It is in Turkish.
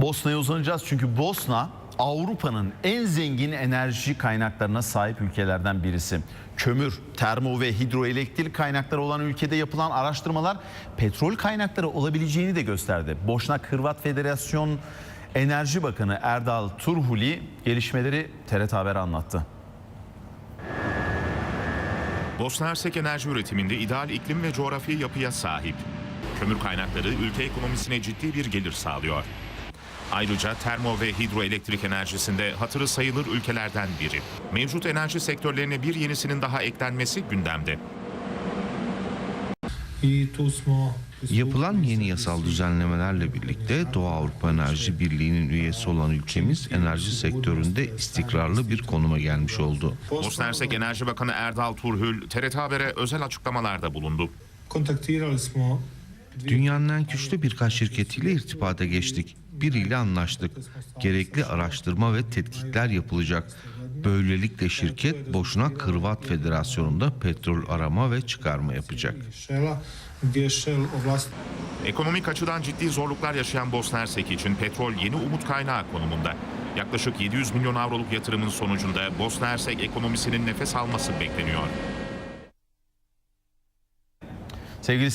Bosna'ya uzanacağız çünkü Bosna Avrupa'nın en zengin enerji kaynaklarına sahip ülkelerden birisi. Kömür, termo ve hidroelektrik kaynakları olan ülkede yapılan araştırmalar petrol kaynakları olabileceğini de gösterdi. Boşnak Hırvat Federasyon Enerji Bakanı Erdal Turhuli gelişmeleri TRT Haber'e anlattı. Bosna Hersek enerji üretiminde ideal iklim ve coğrafi yapıya sahip. Kömür kaynakları ülke ekonomisine ciddi bir gelir sağlıyor. Ayrıca termo ve hidroelektrik enerjisinde hatırı sayılır ülkelerden biri. Mevcut enerji sektörlerine bir yenisinin daha eklenmesi gündemde. Yapılan yeni yasal düzenlemelerle birlikte Doğu Avrupa Enerji Birliği'nin üyesi olan ülkemiz enerji sektöründe istikrarlı bir konuma gelmiş oldu. Bosna Hersek Enerji Bakanı Erdal Turhül, TRT Haber'e özel açıklamalarda bulundu. Dünyanın en güçlü birkaç şirketiyle irtibata geçtik. Biriyle anlaştık. Gerekli araştırma ve tetkikler yapılacak. Böylelikle şirket Boşnak Hırvat Federasyonu'nda petrol arama ve çıkarma yapacak. Ekonomik açıdan ciddi zorluklar yaşayan Bosna Hersek için petrol yeni umut kaynağı konumunda. Yaklaşık 700 milyon avroluk yatırımın sonucunda Bosna Hersek ekonomisinin nefes alması bekleniyor. Sevgili